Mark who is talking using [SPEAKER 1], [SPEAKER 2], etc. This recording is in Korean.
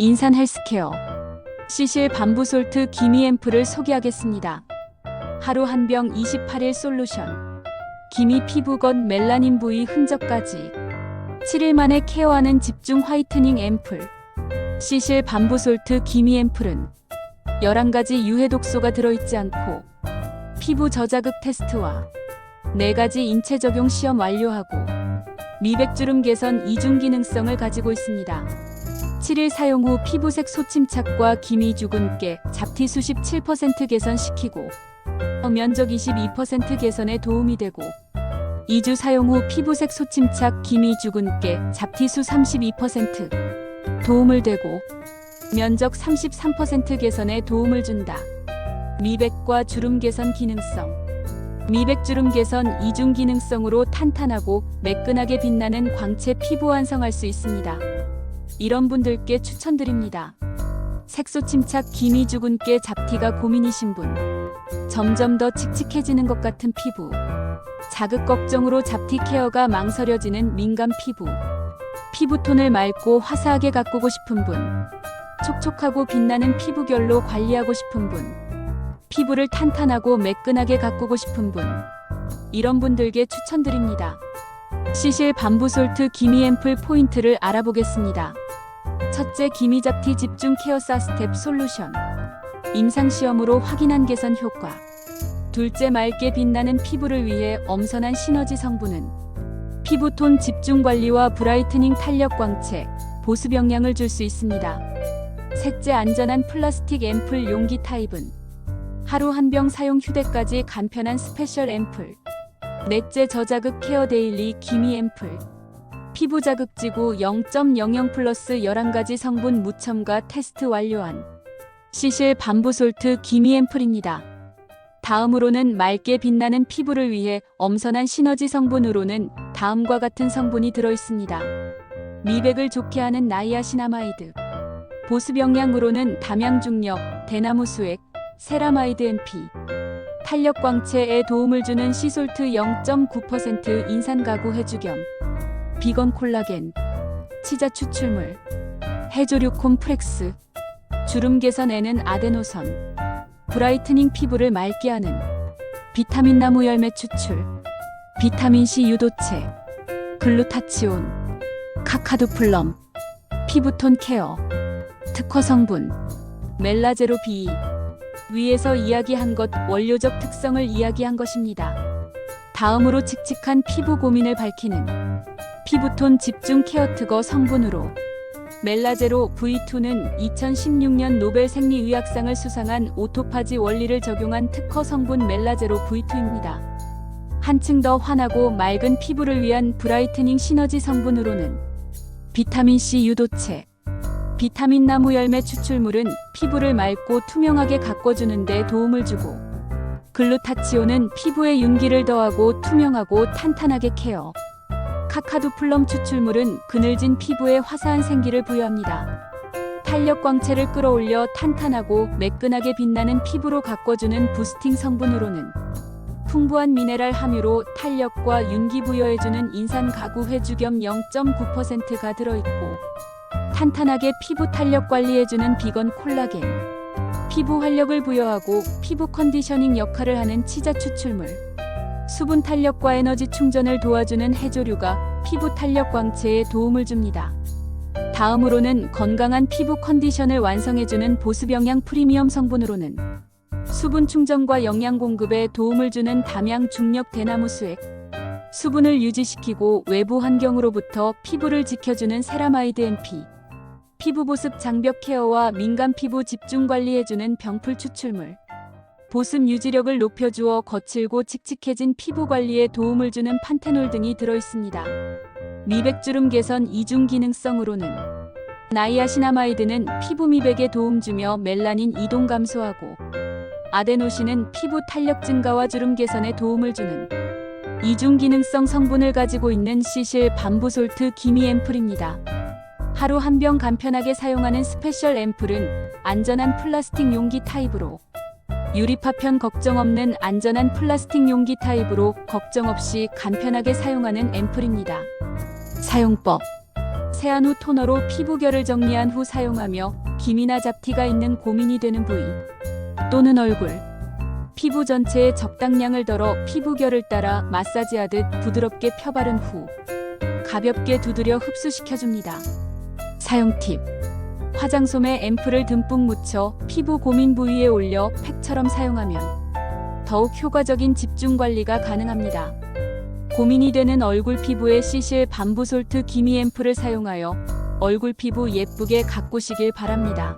[SPEAKER 1] 인산 헬스케어 시실 반부솔트 기미 앰플을 소개하겠습니다. 하루 한 병 28일 솔루션 기미 피부 건 멜라닌 부위 흔적까지 7일 만에 케어하는 집중 화이트닝 앰플 시실 반부솔트 기미 앰플은 11가지 유해 독소가 들어있지 않고 피부 저자극 테스트와 4가지 인체 적용 시험 완료하고 미백주름 개선 이중 기능성을 가지고 있습니다. 7일 사용 후 피부색 소침착과 기미 주근깨, 잡티 수십 7% 개선시키고 면적 22% 개선에 도움이 되고 2주 사용 후 피부색 소침착, 기미 주근깨, 잡티수 32% 도움을 되고 면적 33% 개선에 도움을 준다. 미백과 주름 개선 기능성 미백 주름 개선 이중 기능성으로 탄탄하고 매끈하게 빛나는 광채 피부 완성할 수 있습니다. 이런 분들께 추천드립니다. 색소 침착 기미 주근깨 잡티가 고민이신 분 점점 더 칙칙해지는 것 같은 피부 자극 걱정으로 잡티 케어가 망설여지는 민감 피부 피부톤을 맑고 화사하게 가꾸고 싶은 분 촉촉하고 빛나는 피부 결로 관리하고 싶은 분 피부를 탄탄하고 매끈하게 가꾸고 싶은 분 이런 분들께 추천드립니다. 시실 반부솔트 기미 앰플 포인트를 알아보겠습니다. 첫째 기미 잡티 집중 케어 사 스텝 솔루션 임상 시험으로 확인한 개선 효과 둘째 맑게 빛나는 피부를 위해 엄선한 시너지 성분은 피부톤 집중 관리와 브라이트닝 탄력 광채, 보습 영향을 줄 수 있습니다. 셋째 안전한 플라스틱 앰플 용기 타입은 하루 한 병 사용 휴대까지 간편한 스페셜 앰플. 넷째 저자극 케어 데일리 기미 앰플. 피부 자극지구 0.00 플러스 11가지 성분 무첨가 테스트 완료한 시실 반부솔트 기미 앰플입니다. 다음으로는 맑게 빛나는 피부를 위해 엄선한 시너지 성분으로는 다음과 같은 성분이 들어 있습니다. 미백을 좋게 하는 나이아시나마이드. 보습 영양으로는 담양 중력, 대나무 수액, 세라마이드 MP, 탄력 광채에 도움을 주는 시솔트 0.9% 인산 가구 해주겸, 비건 콜라겐, 치자 추출물, 해조류 콤프렉스, 주름 개선에는 아데노선, 브라이트닝 피부를 맑게 하는 비타민 나무 열매 추출, 비타민 C 유도체, 글루타치온, 카카도 플럼, 피부톤 케어, 특허 성분, 멜라제로 B. 위에서 이야기한 것 원료적 특성을 이야기한 것입니다. 다음으로 칙칙한 피부 고민을 밝히는 피부톤 집중 케어 특허 성분으로 멜라제로 V2는 2016년 노벨 생리의학상을 수상한 오토파지 원리를 적용한 특허 성분 멜라제로 V2입니다. 한층 더 환하고 맑은 피부를 위한 브라이트닝 시너지 성분으로는 비타민 C 유도체, 비타민 나무 열매 추출물은 피부를 맑고 투명하게 가꿔주는 데 도움을 주고 글루타치온은 피부에 윤기를 더하고 투명하고 탄탄하게 케어. 카카두 플럼 추출물은 그늘진 피부에 화사한 생기를 부여합니다. 탄력 광채를 끌어올려 탄탄하고 매끈하게 빛나는 피부로 가꿔주는 부스팅 성분으로는 풍부한 미네랄 함유로 탄력과 윤기 부여해주는 인산 가구 회주 겸 0.9%가 들어있고 탄탄하게 피부 탄력 관리해주는 비건 콜라겐, 피부 활력을 부여하고 피부 컨디셔닝 역할을 하는 치자 추출물, 수분 탄력과 에너지 충전을 도와주는 해조류가 피부 탄력 광채에 도움을 줍니다. 다음으로는 건강한 피부 컨디션을 완성해주는 보습 영양 프리미엄 성분으로는 수분 충전과 영양 공급에 도움을 주는 담양 중력 대나무 수액, 수분을 유지시키고 외부 환경으로부터 피부를 지켜주는 세라마이드 MP, 피부 보습 장벽 케어와 민감 피부 집중 관리해주는 병풀 추출물, 보습 유지력을 높여주어 거칠고 칙칙해진 피부 관리에 도움을 주는 판테놀 등이 들어있습니다. 미백주름 개선 이중 기능성으로는 나이아시나마이드는 피부 미백에 도움 주며 멜라닌 이동 감소하고 아데노신은 피부 탄력 증가와 주름 개선에 도움을 주는 이중 기능성 성분을 가지고 있는 시실 반부솔트 기미 앰플입니다. 하루 한 병 간편하게 사용하는 스페셜 앰플은 안전한 플라스틱 용기 타입으로 유리 파편 걱정 없는 안전한 플라스틱 용기 타입으로 걱정 없이 간편하게 사용하는 앰플입니다. 사용법 세안 후 토너로 피부결을 정리한 후 사용하며 기미나 잡티가 있는 고민이 되는 부위 또는 얼굴, 피부 전체에 적당량을 덜어 피부결을 따라 마사지하듯 부드럽게 펴바른 후 가볍게 두드려 흡수시켜줍니다. 사용 팁 화장솜에 앰플을 듬뿍 묻혀 피부 고민 부위에 올려 팩처럼 사용하면 더욱 효과적인 집중 관리가 가능합니다. 고민이 되는 얼굴 피부에 시실 밤부솔트 기미 앰플을 사용하여 얼굴 피부 예쁘게 가꾸시길 바랍니다.